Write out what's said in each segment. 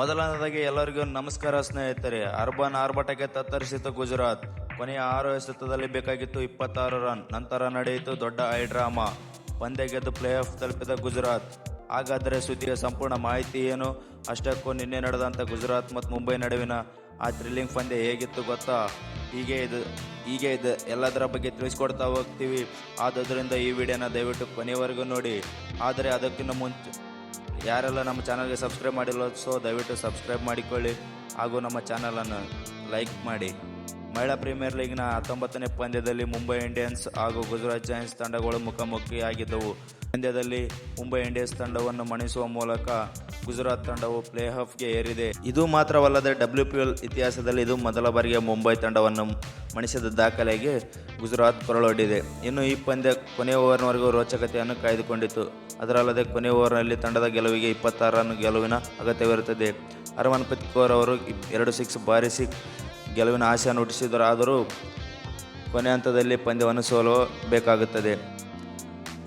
ಮೊದಲನೇದಾಗಿ ಎಲ್ಲರಿಗೂ ನಮಸ್ಕಾರ ಸ್ನೇಹಿತರೆ. ಅರ್ಬನ್ ಆರ್ಭಟಕ್ಕೆ ತತ್ತರಿಸಿತ ಗುಜರಾತ್. ಕೊನೆಯ ಆರು ಎಸೆತದಲ್ಲಿ ಬೇಕಾಗಿತ್ತು ಇಪ್ಪತ್ತಾರು ರನ್. ನಂತರ ನಡೆಯಿತು ದೊಡ್ಡ ಐ ಡ್ರಾಮಾ. ಪಂದ್ಯ ಗೆದ್ದು ಪ್ಲೇ ಆಫ್ ತಲುಪಿದ ಗುಜರಾತ್. ಹಾಗಾದರೆ ಸುದ್ದಿಯ ಸಂಪೂರ್ಣ ಮಾಹಿತಿ ಏನು? ಅಷ್ಟಕ್ಕೂ ನಿನ್ನೆ ನಡೆದಂಥ ಗುಜರಾತ್ ಮತ್ತು ಮುಂಬೈ ನಡುವಿನ ಆ ಥ್ರಿಲ್ಲಿಂಗ್ ಪಂದ್ಯ ಹೇಗಿತ್ತು ಗೊತ್ತಾ? ಹೀಗೆ ಇದು ಹೀಗೆ ಇದು. ಎಲ್ಲದರ ಬಗ್ಗೆ ತಿಳಿಸ್ಕೊಡ್ತಾ ಹೋಗ್ತೀವಿ. ಆದ್ದರಿಂದ ಈ ವಿಡಿಯೋನ ದಯವಿಟ್ಟು ಕೊನೆಯವರೆಗೂ ನೋಡಿ. ಆದರೆ ಅದಕ್ಕಿಂತ ಮುಂಚೆ ಯಾರೆಲ್ಲ ನಮ್ಮ ಚಾನಲ್ಗೆ ಸಬ್ಸ್ಕ್ರೈಬ್ ಮಾಡಿಲ್ಲ ಸೊ ದಯವಿಟ್ಟು ಸಬ್ಸ್ಕ್ರೈಬ್ ಮಾಡಿಕೊಳ್ಳಿ ಹಾಗೂ ನಮ್ಮ ಚಾನಲನ್ನು ಲೈಕ್ ಮಾಡಿ. ಮಹಿಳಾ ಪ್ರೀಮಿಯರ್ ಲೀಗ್ನ ಹತ್ತೊಂಬತ್ತನೇ ಪಂದ್ಯದಲ್ಲಿ ಮುಂಬೈ ಇಂಡಿಯನ್ಸ್ ಹಾಗೂ ಗುಜರಾತ್ ಜೈನ್ಸ್ ತಂಡಗಳು ಮುಖಾಮುಖಿಯಾಗಿದ್ದವು. ಪಂದ್ಯದಲ್ಲಿ ಮುಂಬೈ ಇಂಡಿಯನ್ಸ್ ತಂಡವನ್ನು ಮಣಿಸುವ ಮೂಲಕ ಗುಜರಾತ್ ತಂಡವು ಪ್ಲೇ ಆಫ್ಗೆ ಏರಿದೆ. ಇದು ಮಾತ್ರವಲ್ಲದೆ ಡಬ್ಲ್ಯೂ ಪಿ ಎಲ್ ಇತಿಹಾಸದಲ್ಲಿ ಇದು ಮೊದಲ ಬಾರಿಗೆ ಮುಂಬೈ ತಂಡವನ್ನು ಮಣಿಸಿದ ದಾಖಲೆಗೆ ಗುಜರಾತ್ ಕೊರಳೊಡ್ಡಿದೆ. ಇನ್ನು ಈ ಪಂದ್ಯ ಕೊನೆಯ ಓವರ್ನವರೆಗೂ ರೋಚಕತೆಯನ್ನು ಕಾಯ್ದುಕೊಂಡಿತು ಅದರಲ್ಲದೆ ಕೊನೆಯ ಓವರ್ನಲ್ಲಿ ತಂಡದ ಗೆಲುವಿಗೆ ಇಪ್ಪತ್ತಾರು ರನ್ ಗೆಲುವಿನ ಅಗತ್ಯವಿರುತ್ತದೆ. ಹರ್ಮನ್ಪ್ರೀತ್ ಕೌರ್ ಅವರು ಎರಡು ಸಿಕ್ಸ್ ಬಾರಿಸಿ ಗೆಲುವಿನ ಆಶೆಯನ್ನು ಹುಟ್ಟಿಸಿದರಾದರೂ ಕೊನೆ ಹಂತದಲ್ಲಿ ಪಂದ್ಯವನ್ನು ಸೋಲಬೇಕಾಗುತ್ತದೆ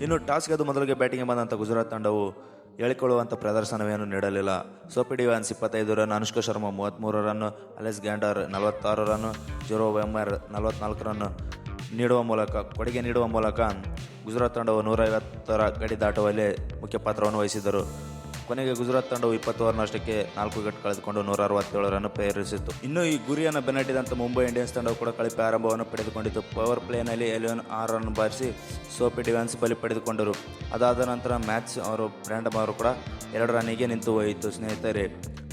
ಇನ್ನು ಟಾಸ್ ಗೆದ್ದು ಮೊದಲಿಗೆ ಬ್ಯಾಟಿಂಗ್ ಬಂದಂಥ ಗುಜರಾತ್ ತಂಡವು ಹೇಳಿಕೊಳ್ಳುವಂಥ ಪ್ರದರ್ಶನವೇನು ನೀಡಲಿಲ್ಲ. ಸೋಪಿ ಡಿವಾನ್ಸ್ ಇಪ್ಪತ್ತೈದು ರನ್ ಅನುಷ್ಕಾ ಶರ್ಮಾ ಮೂವತ್ತ್ಮೂರು ರನ್ ಅಲೆಸ್ ಗ್ಯಾಂಡರ್ ನಲವತ್ತಾರು ರನ್ ಜೀರೋ ಎಮ್ಆರ್ ನಲವತ್ನಾಲ್ಕು ರನ್ ನೀಡುವ ಮೂಲಕ, ಕೊಡುಗೆ ನೀಡುವ ಮೂಲಕ ಗುಜರಾತ್ ತಂಡವು ನೂರೈವತ್ತರ ಗಡಿ ದಾಟುವಲ್ಲಿ ಮುಖ್ಯ ಪಾತ್ರವನ್ನು ವಹಿಸಿದರು ಕೊನೆಗೆ ಗುಜರಾತ್ ತಂಡವು ಇಪ್ಪತ್ತು ಓವರ್ನಷ್ಟಕ್ಕೆ ನಾಲ್ಕು ವಿಕೆಟ್ ಕಳೆದುಕೊಂಡು ನೂರ ಅರವತ್ತೇಳು ರನ್ ಪ್ರೇರಿಸಿತ್ತು. ಇನ್ನು ಈ ಗುರಿಯನ್ನು ಬೆನ್ನಟ್ಟಿದಂಥ ಮುಂಬೈ ಇಂಡಿಯನ್ಸ್ ತಂಡವು ಕೂಡ ಕಳಪೆ ಆರಂಭವನ್ನು ಪಡೆದುಕೊಂಡಿತು ಪವರ್ ಪ್ಲೇನಲ್ಲಿ ಎಲೆವನ್ ಆರು ರನ್ ಬಾರಿಸಿ ಸೋಪಿ ಡಿವೆನ್ಸ್ ಬಲಿ ಪಡೆದುಕೊಂಡರು. ಅದಾದ ನಂತರ ಮ್ಯಾಚ್ ಅವರು ಬ್ರ್ಯಾಂಡಮ್ ಅವರು ಕೂಡ ಎರಡು ರನ್ನಿಗೆ ನಿಂತು ಹೋಯಿತು. ಸ್ನೇಹಿತರೆ,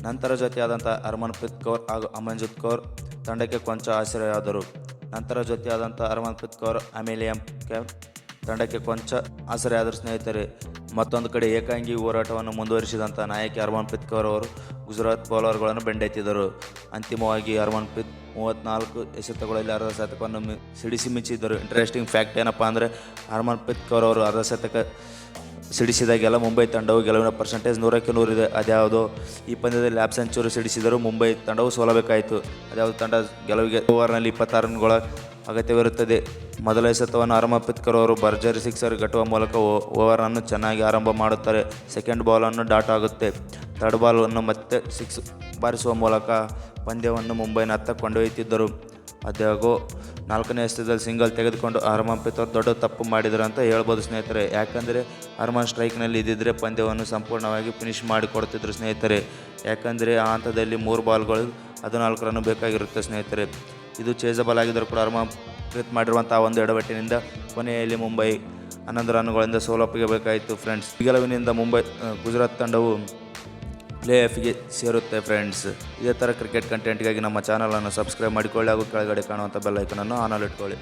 ನಂತರ ಜೊತೆಯಾದಂಥ ಹರ್ಮನ್ಪ್ರೀತ್ ಕೌರ್ ಹಾಗೂ ಅಮನ್ಜಿತ್ ಕೌರ್ ತಂಡಕ್ಕೆ ಕೊಂಚ ಆಶ್ರಯವಾದರು ನಂತರ ಜೊತೆಯಾದಂಥ ಹರ್ಮನ್ಪ್ರೀತ್ ಕೌರ್, ಅಮೇಲಿಯಂ ಕ್ಯಾಪ್ ತಂಡಕ್ಕೆ ಕೊಂಚ ಆಸರೆಯಾದರು ಸ್ನೇಹಿತರೆ ಮತ್ತೊಂದು ಕಡೆ ಏಕಾಂಗಿ ಹೋರಾಟವನ್ನು ಮುಂದುವರಿಸಿದಂಥ ನಾಯಕಿ ಹರ್ಮನ್ಪ್ರೀತ್ ಕೌರ್ ಅವರು ಗುಜರಾತ್ ಬೌಲರ್ಗಳನ್ನು ಬೆಂಡೆತ್ತಿದರು ಅಂತಿಮವಾಗಿ ಹರ್ಮನ್ಪ್ರೀತ್ ಮೂವತ್ನಾಲ್ಕು ಎಸೆತಗಳಲ್ಲಿ ಅರ್ಧ ಶತಕವನ್ನು ಮಿ- ಸಿಡಿಸಿ ಮಿಂಚಿದ್ದರು. ಇಂಟ್ರೆಸ್ಟಿಂಗ್ ಫ್ಯಾಕ್ಟ್ ಏನಪ್ಪ ಅಂದರೆ ಹರ್ಮನ್ಪ್ರೀತ್ ಕೌರ್ ಅವರು ಅರ್ಧ ಶತಕ ಸಿಡಿಸಿದಾಗೆಲ್ಲ ಮುಂಬೈ ತಂಡವು ಗೆಲುವಿನ ಪರ್ಸೆಂಟೇಜ್ ನೂರಕ್ಕೆ ನೂರಿದೆ ಅದ್ಯಾವುದೋ ಈ ಪಂದ್ಯದಲ್ಲಿ ಲ್ಯಾಬ್ ಸೆಂಚುರಿ ಸಿಡಿಸಿದರು ಮುಂಬೈ ತಂಡವು ಸೋಲಬೇಕಾಯಿತು. ಅದ್ಯಾವುದು ತಂಡ ಗೆಲುವಿಗೆ ಓವರ್ನಲ್ಲಿ ಇಪ್ಪತ್ತಾರು ರನ್ಗಳ ಅಗತ್ಯವಿರುತ್ತದೆ. ಮೊದಲ ಎಸೆತವನ್ನು ಆರಂಭ ಅವರು ಭರ್ಜರಿ ಸಿಕ್ಸರ್ ಗಟ್ಟುವ ಮೂಲಕ ಓವರನ್ನು ಚೆನ್ನಾಗಿ ಆರಂಭ ಮಾಡುತ್ತಾರೆ. ಸೆಕೆಂಡ್ ಬಾಲನ್ನು ಡಾಟ್ ಆಗುತ್ತೆ. ಥರ್ಡ್ ಬಾಲನ್ನು ಮತ್ತೆ ಸಿಕ್ಸ್ ಬಾರಿಸುವ ಮೂಲಕ ಪಂದ್ಯವನ್ನು ಮುಂಬೈನ ಹತ್ತ ಕೊಂಡೊಯ್ಯುತ್ತಿದ್ದರು. ಅದಾಗೋ ನಾಲ್ಕನೇ ಎಸೆತದಲ್ಲಿ ಸಿಂಗಲ್ ತೆಗೆದುಕೊಂಡು ಅವರು ದೊಡ್ಡ ತಪ್ಪು ಮಾಡಿದರು ಅಂತ ಹೇಳ್ಬೋದು ಸ್ನೇಹಿತರೆ. ಯಾಕಂದರೆ ಅರ್ಮನ್ ಸ್ಟ್ರೈಕ್ನಲ್ಲಿ ಇದ್ದಿದ್ದರೆ ಪಂದ್ಯವನ್ನು ಸಂಪೂರ್ಣವಾಗಿ ಫಿನಿಶ್ ಮಾಡಿಕೊಡ್ತಿದ್ರು ಸ್ನೇಹಿತರೆ. ಯಾಕಂದರೆ, ಆ ಹಂತದಲ್ಲಿ ಮೂರು ಬಾಲ್ಗಳು ಹದಿನಾಲ್ಕು ರನ್ ಬೇಕಾಗಿರುತ್ತೆ ಸ್ನೇಹಿತರೆ. ಇದು ಚೇಜಬಲ್ ಆಗಿದ್ದರೂ ಕೂಡ ಹರ್ಮನ್ಪ್ರೀತ್ ಮಾಡಿರುವಂಥ ಒಂದು ಎಡವಟ್ಟಿನಿಂದ ಕೊನೆಯಲ್ಲಿ ಮುಂಬೈ ಹನ್ನೊಂದು ರನ್ಗಳಿಂದ ಸೋಲಪ್ಪಿಗೆ ಬೇಕಾಯಿತು ಫ್ರೆಂಡ್ಸ್ ಈ ಗೆಲುವಿನಿಂದ ಮುಂಬೈ ಗುಜರಾತ್ ತಂಡವು ಪ್ಲೇ ಆಫ್ಗೆ ಸೇರುತ್ತೆ ಫ್ರೆಂಡ್ಸ್ ಇದೇ ಥರ ಕ್ರಿಕೆಟ್ ಕಂಟೆಂಟ್ಗಾಗಿ ನಮ್ಮ ಚಾನಲನ್ನು ಸಬ್ಸ್ಕ್ರೈಬ್ ಮಾಡಿಕೊಳ್ಳಿ ಹಾಗೂ ಕೆಳಗಡೆ ಕಾಣುವಂಥ ಬೆಲ್ ಐಕನನ್ನು ಆನಲ್ಲಿ ಇಟ್ಕೊಳ್ಳಿ